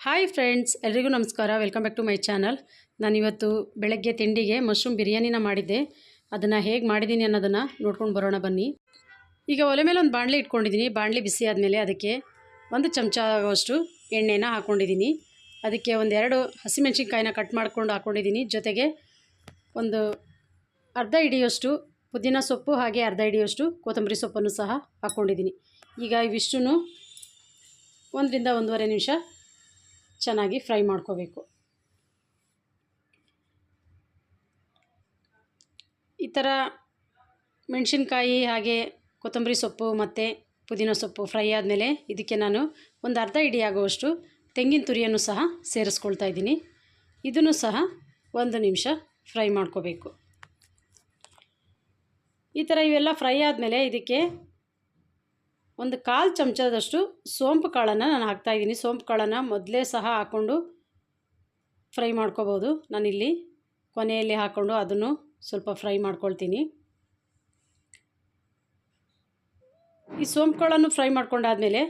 Hi friends ಎಲ್ರಿಗೂ ನಮಸ್ಕಾರ. Welcome back to my channel ನಾನಿವತ್ತು ಬೆಳಗ್ಗೆ ತಿಂಡಿಗೆ ಮಶ್ರೂಮ್ ಬಿರಿಯಾನಿನ ಮಾಡಿದ್ದೆ. ಅದನ್ನು ಹೇಗೆ ಮಾಡಿದ್ದೀನಿ ಅನ್ನೋದನ್ನು ನೋಡ್ಕೊಂಡು ಬರೋಣ ಬನ್ನಿ. ಈಗ ಒಲೆ ಮೇಲೆ ಒಂದು ಬಾಣಲೆ ಇಟ್ಕೊಂಡಿದ್ದೀನಿ ಬಾಣಲೆ ಬಿಸಿ ಆದಮೇಲೆ ಅದಕ್ಕೆ ಒಂದು ಚಮಚ ಆಗುವಷ್ಟು ಎಣ್ಣೆನ ಹಾಕ್ಕೊಂಡಿದ್ದೀನಿ ಅದಕ್ಕೆ ಒಂದೆರಡು ಹಸಿಮೆಣ್ಸಿನ್ಕಾಯಿನ ಕಟ್ ಮಾಡ್ಕೊಂಡು ಹಾಕ್ಕೊಂಡಿದ್ದೀನಿ ಜೊತೆಗೆ ಒಂದು ಅರ್ಧ ಹಿಡಿಯೋಷ್ಟು ಪುದೀನ ಸೊಪ್ಪು ಹಾಗೆ ಅರ್ಧ ಹಿಡಿಯೋಷ್ಟು ಕೊತ್ತಂಬರಿ ಸೊಪ್ಪನ್ನು ಸಹ ಹಾಕ್ಕೊಂಡಿದ್ದೀನಿ ಈಗ ಇವಿಷ್ಟೂ ಒಂದರಿಂದ ಒಂದೂವರೆ ನಿಮಿಷ ಚೆನ್ನಾಗಿ ಫ್ರೈ ಮಾಡ್ಕೋಬೇಕು. ಈ ಥರ ಮೆಣಸಿನ್ಕಾಯಿ ಹಾಗೆ ಕೊತ್ತಂಬರಿ ಸೊಪ್ಪು ಮತ್ತು ಪುದೀನ ಸೊಪ್ಪು ಫ್ರೈ ಆದಮೇಲೆ ಇದಕ್ಕೆ ನಾನು ಒಂದು ಅರ್ಧ ಇಡಿ ಆಗುವಷ್ಟು ತೆಂಗಿನ ತುರಿಯನ್ನು ಸಹ ಸೇರಿಸ್ಕೊಳ್ತಾ ಇದ್ದೀನಿ. ಇದನ್ನು ಸಹ ಒಂದು ನಿಮಿಷ ಫ್ರೈ ಮಾಡ್ಕೋಬೇಕು. ಈ ಥರ ಇವೆಲ್ಲ ಫ್ರೈ ಆದಮೇಲೆ ಇದಕ್ಕೆ ಒಂದು ಕಾಲು ಚಮಚದಷ್ಟು ಸೋಂಪು ಕಾಳನ್ನು ನಾನು ಹಾಕ್ತಾಯಿದ್ದೀನಿ ಸೋಂಪು ಕಾಳನ್ನು ಮೊದಲೇ ಸಹ ಹಾಕ್ಕೊಂಡು ಫ್ರೈ ಮಾಡ್ಕೋಬೋದು. ನಾನಿಲ್ಲಿ ಕೊನೆಯಲ್ಲಿ ಹಾಕ್ಕೊಂಡು ಅದನ್ನು ಸ್ವಲ್ಪ ಫ್ರೈ ಮಾಡ್ಕೊಳ್ತೀನಿ. ಈ ಸೋಂಪು ಕಾಳನ್ನು ಫ್ರೈ ಮಾಡ್ಕೊಂಡಾದಮೇಲೆ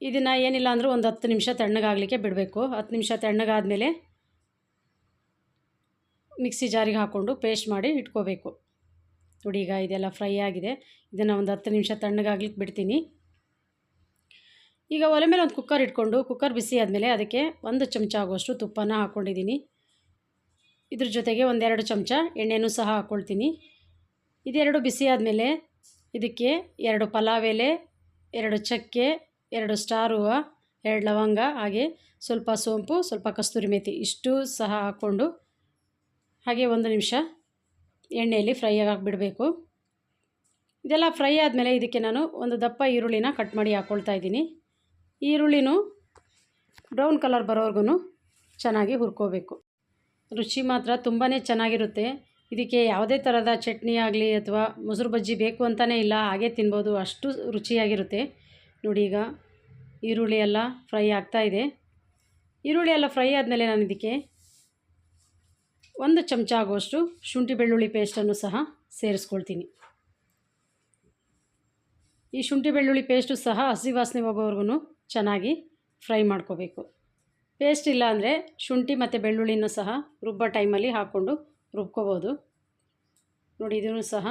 ಇದನ್ನು ಏನಿಲ್ಲ ಅಂದರೂ ಒಂದು ಹತ್ತು ನಿಮಿಷ ತಣ್ಣಗಾಗಲಿಕ್ಕೆ ಬಿಡಬೇಕು. ಹತ್ತು ನಿಮಿಷ ತಣ್ಣಗಾದಮೇಲೆ ಮಿಕ್ಸಿ ಜಾರಿಗೆ ಹಾಕ್ಕೊಂಡು ಪೇಸ್ಟ್ ಮಾಡಿ ಇಟ್ಕೋಬೇಕು. ನೋಡಿ ಇದೆಲ್ಲ ಫ್ರೈ ಆಗಿದೆ. ಇದನ್ನು ಒಂದು ಹತ್ತು ನಿಮಿಷ ತಣ್ಣಗಾಗ್ಲಿಕ್ಕೆ ಬಿಡ್ತೀನಿ. ಈಗ ಒಲೆ ಮೇಲೆ ಒಂದು ಕುಕ್ಕರ್ ಇಟ್ಕೊಂಡು ಕುಕ್ಕರ್ ಬಿಸಿ ಆದಮೇಲೆ ಅದಕ್ಕೆ ಒಂದು ಚಮಚ ಆಗುವಷ್ಟು ತುಪ್ಪನ ಹಾಕ್ಕೊಂಡಿದ್ದೀನಿ ಇದ್ರ ಜೊತೆಗೆ ಒಂದೆರಡು ಚಮಚ ಎಣ್ಣೆನೂ ಸಹ ಹಾಕ್ಕೊಳ್ತೀನಿ ಇದೆರಡು ಬಿಸಿ ಆದಮೇಲೆ ಇದಕ್ಕೆ ಎರಡು ಪಲಾವ್ ಎಲೆ, ಎರಡು ಚಕ್ಕೆ, ಎರಡು ಸ್ಟಾರ್ ಹೂವು, ಎರಡು ಲವಂಗ, ಹಾಗೆ ಸ್ವಲ್ಪ ಸೋಂಪು, ಸ್ವಲ್ಪ ಕಸ್ತೂರಿ ಮೇಥಿ ಇಷ್ಟು ಸಹ ಹಾಕ್ಕೊಂಡು ಹಾಗೆ ಒಂದು ನಿಮಿಷ ಎಣ್ಣೆಯಲ್ಲಿ ಫ್ರೈ ಬಿಡಬೇಕು ಇದೆಲ್ಲ ಫ್ರೈ ಆದಮೇಲೆ ಇದಕ್ಕೆ ನಾನು ಒಂದು ದಪ್ಪ ಈರುಳ್ಳಿನ ಕಟ್ ಮಾಡಿ ಹಾಕ್ಕೊಳ್ತಾ ಇದ್ದೀನಿ. ಈರುಳ್ಳಿನೂ ಬ್ರೌನ್ ಕಲರ್ ಬರೋವರೆಗೂ ಚೆನ್ನಾಗಿ ಹುರ್ಕೋಬೇಕು. ರುಚಿ ಮಾತ್ರ ತುಂಬಾ ಚೆನ್ನಾಗಿರುತ್ತೆ. ಇದಕ್ಕೆ ಯಾವುದೇ ಥರದ ಚಟ್ನಿ ಆಗಲಿ ಅಥವಾ ಮೊಸರು ಬಜ್ಜಿ ಬೇಕು ಅಂತಲೇ ಇಲ್ಲ, ಹಾಗೆ ತಿನ್ಬೋದು. ಅಷ್ಟು ರುಚಿಯಾಗಿರುತ್ತೆ. ನೋಡಿ ಈಗ ಈರುಳ್ಳಿ ಎಲ್ಲ ಫ್ರೈ ಆಗ್ತಾಯಿದೆ ಈರುಳ್ಳಿ ಎಲ್ಲ ಫ್ರೈ ಆದಮೇಲೆ ನಾನು ಇದಕ್ಕೆ ಒಂದು ಚಮಚ ಆಗುವಷ್ಟು ಶುಂಠಿ ಬೆಳ್ಳುಳ್ಳಿ ಪೇಸ್ಟನ್ನು ಸಹ ಸೇರಿಸ್ಕೊಳ್ತೀನಿ. ಈ ಶುಂಠಿ ಬೆಳ್ಳುಳ್ಳಿ ಪೇಸ್ಟು ಸಹ ಹಸಿ ವಾಸನೆ ಹೋಗೋವರೆಗೂ ಚೆನ್ನಾಗಿ ಫ್ರೈ ಮಾಡ್ಕೋಬೇಕು. ಪೇಸ್ಟ್ ಇಲ್ಲ ಅಂದರೆ ಶುಂಠಿ ಮತ್ತು ಬೆಳ್ಳುಳ್ಳಿನೂ ಸಹ ರುಬ್ಬೋ ಟೈಮಲ್ಲಿ ಹಾಕ್ಕೊಂಡು ರುಬ್ಕೋಬೋದು. ನೋಡಿ, ಇದನ್ನು ಸಹ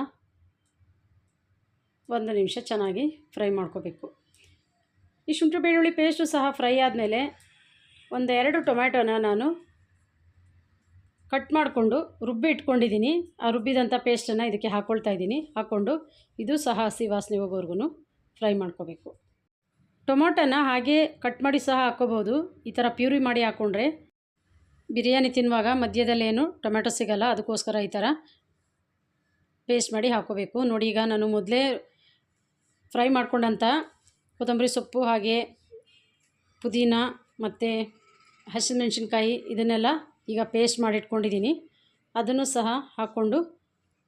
ಒಂದು ನಿಮಿಷ ಚೆನ್ನಾಗಿ ಫ್ರೈ ಮಾಡ್ಕೋಬೇಕು. ಈ ಶುಂಠಿ ಬೆಳ್ಳುಳ್ಳಿ ಪೇಸ್ಟು ಸಹ ಫ್ರೈ ಆದಮೇಲೆ ಒಂದೆರಡು ಟೊಮ್ಯಾಟೊನ ನಾನು ಕಟ್ ಮಾಡಿಕೊಂಡು ರುಬ್ಬಿ ಇಟ್ಕೊಂಡಿದ್ದೀನಿ. ಆ ರುಬ್ಬಿದಂಥ ಪೇಸ್ಟನ್ನು ಇದಕ್ಕೆ ಹಾಕ್ಕೊಳ್ತಾ ಇದ್ದೀನಿ. ಹಾಕ್ಕೊಂಡು ಇದು ಸಹ ಹಸಿ ವಾಸನೆ ಹೋಗೋವರೆಗೂ ಫ್ರೈ ಮಾಡ್ಕೋಬೇಕು. ಟೊಮೊಟೊನ ಹಾಗೆ ಕಟ್ ಮಾಡಿ ಸಹ ಹಾಕ್ಕೋಬೋದು ಈ ಥರ ಪ್ಯೂರಿ ಮಾಡಿ ಹಾಕ್ಕೊಂಡ್ರೆ ಬಿರಿಯಾನಿ ತಿನ್ನುವಾಗ ಮಧ್ಯದಲ್ಲೇನು ಟೊಮೆಟೊ ಸಿಗಲ್ಲ. ಅದಕ್ಕೋಸ್ಕರ ಈ ಥರ ಪೇಸ್ಟ್ ಮಾಡಿ ಹಾಕ್ಕೋಬೇಕು ನೋಡಿ ಈಗ ನಾನು ಮೊದಲೇ ಫ್ರೈ ಮಾಡ್ಕೊಂಡಂಥ ಕೊತ್ತಂಬರಿ ಸೊಪ್ಪು ಹಾಗೆ ಪುದೀನ ಮತ್ತು ಹಸಿಮೆಣಸಿನ್ಕಾಯಿ ಇದನ್ನೆಲ್ಲ ಈಗ ಪೇಸ್ಟ್ ಮಾಡಿಟ್ಕೊಂಡಿದ್ದೀನಿ. ಅದನ್ನು ಸಹ ಹಾಕ್ಕೊಂಡು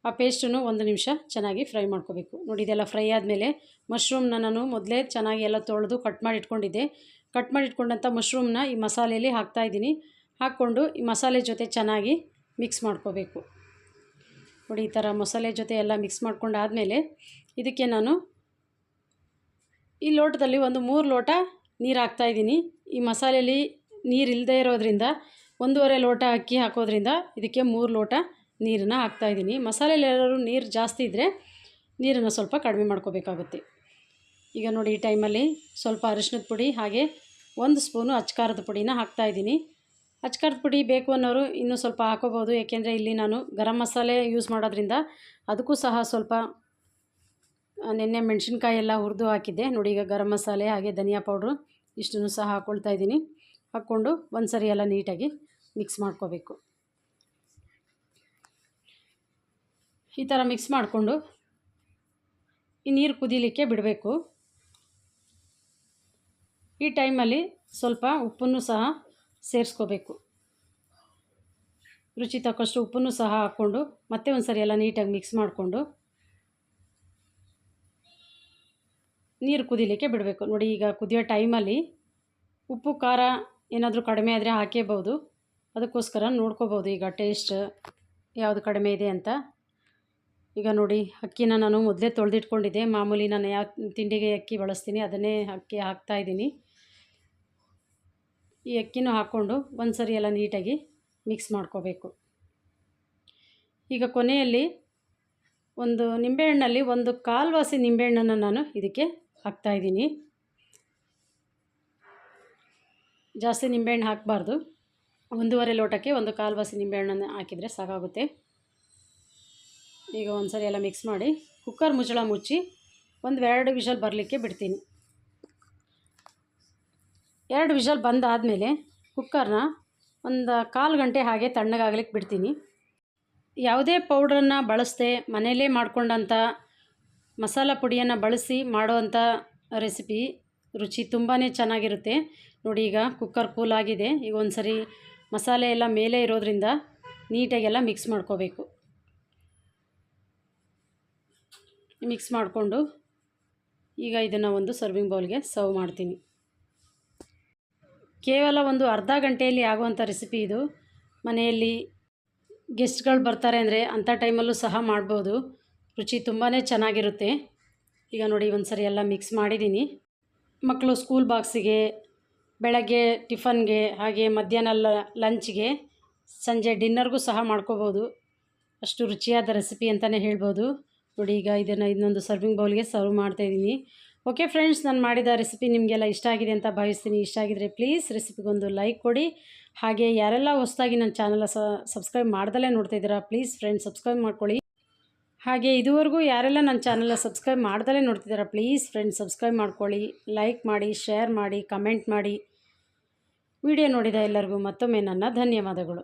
ಆ ಪೇಸ್ಟನ್ನು ಒಂದು ನಿಮಿಷ ಚೆನ್ನಾಗಿ ಫ್ರೈ ಮಾಡ್ಕೋಬೇಕು. ನೋಡಿ, ಇದೆಲ್ಲ ಫ್ರೈ ಆದಮೇಲೆ ಮಶ್ರೂಮ್ನ ನಾನು ಮೊದಲೇ ಚೆನ್ನಾಗಿ ಎಲ್ಲ ತೊಳೆದು ಕಟ್ ಮಾಡಿ ಇಟ್ಕೊಂಡಿದ್ದೆ ಕಟ್ ಮಾಡಿ ಇಟ್ಕೊಂಡಂಥ ಮಶ್ರೂಮ್ನ ಈ ಮಸಾಲೆಯಲ್ಲಿ ಹಾಕ್ತಾಯಿದ್ದೀನಿ ಹಾಕ್ಕೊಂಡು ಈ ಮಸಾಲೆ ಜೊತೆ ಚೆನ್ನಾಗಿ ಮಿಕ್ಸ್ ಮಾಡ್ಕೋಬೇಕು. ನೋಡಿ, ಈ ಥರ ಮಸಾಲೆ ಜೊತೆ ಎಲ್ಲ ಮಿಕ್ಸ್ ಮಾಡ್ಕೊಂಡಾದಮೇಲೆ ಇದಕ್ಕೆ ನಾನು ಈ ಲೋಟದಲ್ಲಿ ಒಂದು ಮೂರು ಲೋಟ ನೀರು ಹಾಕ್ತಾಯಿದ್ದೀನಿ ಈ ಮಸಾಲೆಯಲ್ಲಿ ನೀರು ಇಲ್ಲದೇ ಇರೋದ್ರಿಂದ ಒಂದೂವರೆ ಲೋಟ ಅಕ್ಕಿ ಹಾಕೋದ್ರಿಂದ ಇದಕ್ಕೆ ಮೂರು ಲೋಟ ನೀರನ್ನು ಹಾಕ್ತಾಯಿದ್ದೀನಿ ಏನಾದರೂ ನೀರು ಜಾಸ್ತಿ ಇದ್ದರೆ ನೀರನ್ನು ಸ್ವಲ್ಪ ಕಡಿಮೆ ಮಾಡ್ಕೋಬೇಕಾಗುತ್ತೆ. ಈಗ ನೋಡಿ ಈ ಟೈಮಲ್ಲಿ ಸ್ವಲ್ಪ ಅರಿಶಿನದ ಪುಡಿ ಹಾಗೆ ಒಂದು ಸ್ಪೂನು ಅಚ್ಕಾರದ ಪುಡಿನ ಹಾಕ್ತಾಯಿದ್ದೀನಿ ಅಚ್ಕಾರದ ಪುಡಿ ಬೇಕು ಅನ್ನೋರು ಇನ್ನೂ ಸ್ವಲ್ಪ ಹಾಕೋಬೋದು. ಏಕೆಂದರೆ ಇಲ್ಲಿ ನಾನು ಗರಂ ಮಸಾಲೆ ಯೂಸ್ ಮಾಡೋದ್ರಿಂದ ಅದಕ್ಕೂ ಸಹ ಸ್ವಲ್ಪ ನೆನ್ನೆ ಮೆಣಸಿನ್ಕಾಯಿ ಎಲ್ಲ ಹುರಿದು ಹಾಕಿದ್ದೆ. ನೋಡಿ ಈಗ ಗರಂ ಮಸಾಲೆ ಹಾಗೆ ಧನಿಯಾ ಪೌಡ್ರು ಇಷ್ಟನ್ನು ಸಹ ಹಾಕ್ಕೊಳ್ತಾ ಇದ್ದೀನಿ. ಹಾಕ್ಕೊಂಡು ಒಂದು ಸರಿ ಎಲ್ಲ ನೀಟಾಗಿ ಮಿಕ್ಸ್ ಮಾಡ್ಕೋಬೇಕು. ಈ ಥರ ಮಿಕ್ಸ್ ಮಾಡಿಕೊಂಡು ಈ ನೀರು ಕುದೀಲಿಕ್ಕೆ ಬಿಡಬೇಕು. ಈ ಟೈಮಲ್ಲಿ ಸ್ವಲ್ಪ ಉಪ್ಪನ್ನು ಸಹ ಸೇರಿಸ್ಕೋಬೇಕು. ರುಚಿ ತಕ್ಕಷ್ಟು ಉಪ್ಪನ್ನು ಸಹ ಹಾಕ್ಕೊಂಡು ಮತ್ತೆ ಒಂದು ಸರಿ ಎಲ್ಲ ನೀಟಾಗಿ ಮಿಕ್ಸ್ ಮಾಡಿಕೊಂಡು ನೀರು ಕುದೀಲಿಕ್ಕೆ ಬಿಡಬೇಕು. ನೋಡಿ ಈಗ ಕುದಿಯೋ ಟೈಮಲ್ಲಿ ಉಪ್ಪು, ಖಾರ ಏನಾದರೂ ಕಡಿಮೆ ಆದರೆ ಹಾಕೇಬೋದು ಅದಕ್ಕೋಸ್ಕರ ನೋಡ್ಕೋಬೋದು ಈಗ ಟೇಸ್ಟ್ ಯಾವುದು ಕಡಿಮೆ ಇದೆ ಅಂತ. ಈಗ ನೋಡಿ, ಅಕ್ಕಿನ ನಾನು ಮೊದಲೇ ತೊಳೆದಿಟ್ಕೊಂಡಿದ್ದೆ. ಮಾಮೂಲಿ ನಾನು ಯಾವ ತಿಂಡಿಗೆ ಅಕ್ಕಿ ಬಳಸ್ತೀನಿ, ಅದನ್ನೇ ಅಕ್ಕಿ ಹಾಕ್ತಾಯಿದ್ದೀನಿ ಈ ಅಕ್ಕಿನೂ ಹಾಕ್ಕೊಂಡು ಒಂದು ಸರಿ ಎಲ್ಲ ನೀಟಾಗಿ ಮಿಕ್ಸ್ ಮಾಡ್ಕೋಬೇಕು. ಈಗ ಕೊನೆಯಲ್ಲಿ ಒಂದು ನಿಂಬೆಹಣ್ಣಲ್ಲಿ ಒಂದು ಕಾಲ್ವಾಸಿ ನಿಂಬೆಹಣ್ಣನ್ನು ನಾನು ಇದಕ್ಕೆ ಹಾಕ್ತಾಯಿದ್ದೀನಿ ಜಾಸ್ತಿ ನಿಂಬೆಹಣ್ಣು ಹಾಕಬಾರ್ದು. ಒಂದೂವರೆ ಲೋಟಕ್ಕೆ ಒಂದು ಕಾಲು ಬಾಸಿ ನಿಂಬೆಹಣ್ಣನ್ನು ಹಾಕಿದರೆ ಸಾಕಾಗುತ್ತೆ. ಈಗ ಒಂದು ಸರಿ ಎಲ್ಲ ಮಿಕ್ಸ್ ಮಾಡಿ ಕುಕ್ಕರ್ ಮುಚ್ಚಳ ಮುಚ್ಚಿ ಒಂದು ಎರಡು ವಿಷಲ್ ಬರಲಿಕ್ಕೆ ಬಿಡ್ತೀನಿ. ಎರಡು ವಿಷಲ್ ಬಂದಾದಮೇಲೆ ಕುಕ್ಕರ್ನ ಒಂದು ಕಾಲು ಗಂಟೆ ಹಾಗೆ ತಣ್ಣಗಾಗ್ಲಿಕ್ಕೆ ಬಿಡ್ತೀನಿ. ಯಾವುದೇ ಪೌಡ್ರನ್ನು ಬಳಸದೆ ಮನೆಯಲ್ಲೇ ಮಾಡ್ಕೊಂಡಂಥ ಮಸಾಲ ಪುಡಿಯನ್ನು ಬಳಸಿ ಮಾಡುವಂಥ ರೆಸಿಪಿ ರುಚಿ ತುಂಬಾ ಚೆನ್ನಾಗಿರುತ್ತೆ. ನೋಡಿ ಈಗ ಕುಕ್ಕರ್ ಕೂಲ್ ಆಗಿದೆ. ಈಗ ಒಂದು ಸರಿ ಮಸಾಲೆ ಎಲ್ಲ ಮೇಲೆ ಇರೋದ್ರಿಂದ ನೀಟಾಗೆಲ್ಲ ಮಿಕ್ಸ್ ಮಾಡ್ಕೋಬೇಕು. ಮಿಕ್ಸ್ ಮಾಡಿಕೊಂಡು ಈಗ ಇದನ್ನು ಒಂದು ಸರ್ವಿಂಗ್ ಬೌಲ್ಗೆ ಸರ್ವ್ ಮಾಡ್ತೀನಿ. ಕೇವಲ ಒಂದು ಅರ್ಧ ಗಂಟೆಯಲ್ಲಿ ಆಗುವಂಥ ರೆಸಿಪಿ ಇದು. ಮನೆಯಲ್ಲಿ ಗೆಸ್ಟ್ಗಳು ಬರ್ತಾರೆ ಅಂದರೆ ಅಂಥ ಟೈಮಲ್ಲೂ ಸಹ ಮಾಡ್ಬೋದು. ರುಚಿ ತುಂಬಾ ಚೆನ್ನಾಗಿರುತ್ತೆ. ಈಗ ನೋಡಿ ಒಂದು ಸರಿ ಎಲ್ಲ ಮಿಕ್ಸ್ ಮಾಡಿದ್ದೀನಿ. ಮಕ್ಕಳು ಸ್ಕೂಲ್ ಬಾಕ್ಸಿಗೆ ಬೆಳಗ್ಗೆ ಟಿಫನ್ಗೆ, ಹಾಗೆ ಮಧ್ಯಾಹ್ನ ಲಂಚ್ಗೆ ಸಂಜೆ ಡಿನ್ನರ್ಗೂ ಸಹ ಮಾಡ್ಕೋಬೋದು. ಅಷ್ಟು ರುಚಿಯಾದ ರೆಸಿಪಿ ಅಂತಲೇ ಹೇಳ್ಬೋದು. ನೋಡಿ, ಈಗ ಇದನ್ನು ಇನ್ನೊಂದು ಸರ್ವಿಂಗ್ ಬೌಲ್ಗೆ ಸರ್ವ್ ಮಾಡ್ತಾಯಿದ್ದೀನಿ ಓಕೆ ಫ್ರೆಂಡ್ಸ್ ನಾನು ಮಾಡಿದ ರೆಸಿಪಿ ನಿಮಗೆಲ್ಲ ಇಷ್ಟ ಆಗಿದೆ ಅಂತ ಭಾವಿಸ್ತೀನಿ. ಇಷ್ಟ ಆಗಿದರೆ ಪ್ಲೀಸ್ ರೆಸಿಪಿಗೊಂದು ಲೈಕ್ ಕೊಡಿ. ಹಾಗೆ ಯಾರೆಲ್ಲ ಹೊಸದಾಗಿ ನನ್ನ ಚಾನಲ್ ಸಬ್ಸ್ಕ್ರೈಬ್ ಮಾಡ್ದಲೇ ನೋಡ್ತಾ ಇದ್ದೀರಾ ಪ್ಲೀಸ್ ಫ್ರೆಂಡ್ಸ್ ಸಬ್ಸ್ಕ್ರೈಬ್ ಮಾಡ್ಕೊಳ್ಳಿ. ಹಾಗೆ ಇದುವರೆಗೂ ಯಾರೆಲ್ಲ ನನ್ನ ಚಾನಲ್ನ ಸಬ್ಸ್ಕ್ರೈಬ್ ಮಾಡ್ದಲೇ ನೋಡ್ತಿದ್ದಾರ ಪ್ಲೀಸ್ ಫ್ರೆಂಡ್ಸ್ ಸಬ್ಸ್ಕ್ರೈಬ್ ಮಾಡ್ಕೊಳ್ಳಿ ಲೈಕ್ ಮಾಡಿ ಶೇರ್ ಮಾಡಿ ಕಮೆಂಟ್ ಮಾಡಿ. ವಿಡಿಯೋ ನೋಡಿದ ಎಲ್ಲರಿಗೂ ಮತ್ತೊಮ್ಮೆ ನನ್ನ ಧನ್ಯವಾದಗಳು.